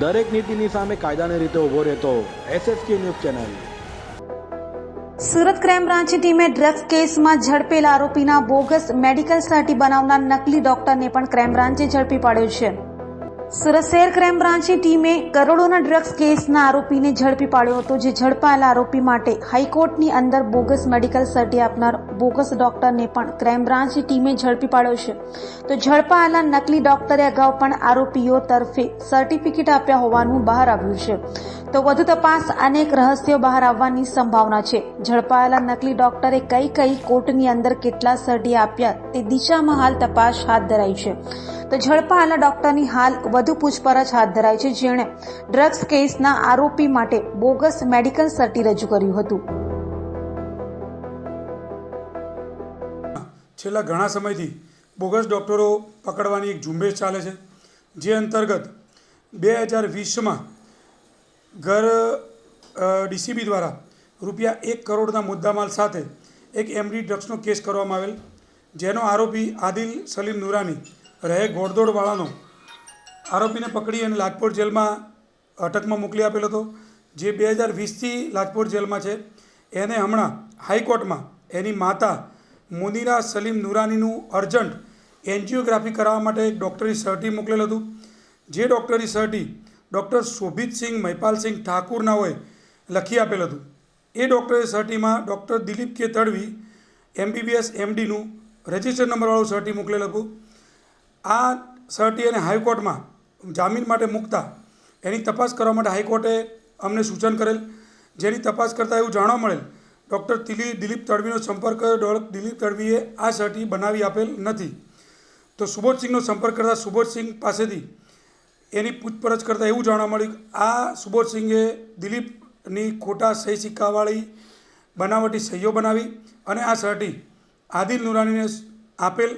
દરેક નીતિની સામે કાયદાની રીતે ઊભો રહેતો SSK news channel. Surat crime બ્રાન્ચની ટીમે ડ્રગ્સ કેસમાં ઝડપેલા આરોપીના બોગસ મેડિકલ સર્ટી બનાવનાર નકલી ડોક્ટરને પણ ક્રાઇમ બ્રાન્ચે ઝડપી પાડ્યો છે. સુરત શહેર ક્રાઇમ બ્રાન્ચની ટીમે કરોડોના ડ્રગ્સ કેસના આરોપીને ઝડપી પાડ્યો હતો, જે ઝડપાયેલા આરોપી માટે હાઈકોર્ટની અંદર બોગસ મેડિકલ સર્ટી આપનાર બોગસ ડોક્ટરને પણ ક્રાઇમ બ્રાન્ચની ટીમે ઝડપી પાડ્યો છે. તો ઝડપાયેલા નકલી ડોક્ટરે અગાઉ પણ આરોપીઓ તરફે સર્ટિફિકેટ આપ્યા હોવાનું બહાર આવ્યું છે. તો વધુ તપાસ અનેક રહસ્યો બહાર આવવાની સંભાવના છે. ઝડપાયેલા નકલી ડોક્ટરે કઈ કઈ કોર્ટની અંદર કેટલા સર્ટી આપ્યા તે દિશામાં હાલ તપાસ હાથ ધરાઈ છે. તો ઝડપાયેલા ડોક્ટરની હાલ વધુ પૂછપરછ હાથ ધરાઈ છે જેણે ડ્રગ્સ કેસના આરોપી માટે બોગસ મેડિકલ સર્ટી રજૂ કર્યું હતું. છેલ્લા ઘણા સમયથી બોગસ ડૉક્ટરો પકડવાની એક ઝુંબેશ ચાલે છે. જે અંતર્ગત બે હજાર વીસમાં ઘર ડીસીબી દ્વારા રૂપિયા એક કરોડના મુદ્દામાલ સાથે એક એમડી ડ્રગ્સનો કેસ કરવામાં આવેલ, જેનો આરોપી આદિલ સલીમ નુરાની રહે ઘોડદોડવાળાનો આરોપીને પકડી અને લાજપોર જેલમાં અટકમાં મોકલી આપેલો હતો, જે બે હજાર વીસથી લાજપોર જેલમાં છે. એને હમણાં હાઈકોર્ટમાં એની માતા મુનિરા સલીમ નુરાનીનું અર્જન્ટ એન્જિયોગ્રાફી કરાવવા માટે એક ડૉક્ટરી સર્ટી મોકલેલ હતું. જે ડૉક્ટરી સર્ટી ડૉક્ટર શોભિતસિંહ મહિપાલસિંહ ઠાકુરના હોય લખી આપેલ હતું. એ ડૉક્ટરે સર્ટીમાં doctor Dilip K Tadvi, MBBS, એમડીનું register નંબરવાળું સર્ટી મોકલેલ હતું. આ સર્ટી અને હાઈકોર્ટમાં જામીન માટે મૂકતા એની તપાસ કરવા માટે હાઈકોર્ટે અમને સૂચન કરેલ. જેની તપાસ કરતાં એવું જાણવા મળેલ, ડૉક્ટર તિલી દિલીપ તડવીનો સંપર્ક કર્યો દિલીપ તડવીએ આ સર્ટી બનાવી આપેલ નથી. તો સુબોધસિંહનો સંપર્ક કરતાં સુબોધસિંહ પાસેથી એની પૂછપરછ કરતાં એવું જાણવા મળ્યું આ સુબોધસિંહે દિલીપની ખોટા સહી સિક્કાવાળી બનાવટી સહીઓ બનાવી અને આ સર્ટી આદિલ નુરાનીને આપેલ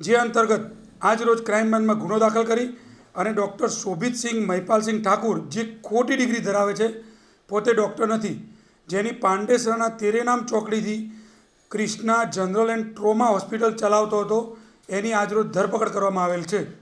જે અંતર્ગત આજરોજ ક્રાઇમ બ્રાન્ચમાં ગુનો દાખલ કરી અને ડૉક્ટર શોભિતસિંહ મહિપાલસિંહ ઠાકુર જે ખોટી ડિગ્રી ધરાવે છે, પોતે ડૉક્ટર નથી. જેની પાંડેસરાના Terenam ચોકડીથી Krishna general and trauma hospital ચલાવતો હતો, એની આજરોજ ધરપકડ કરવામાં આવેલ છે.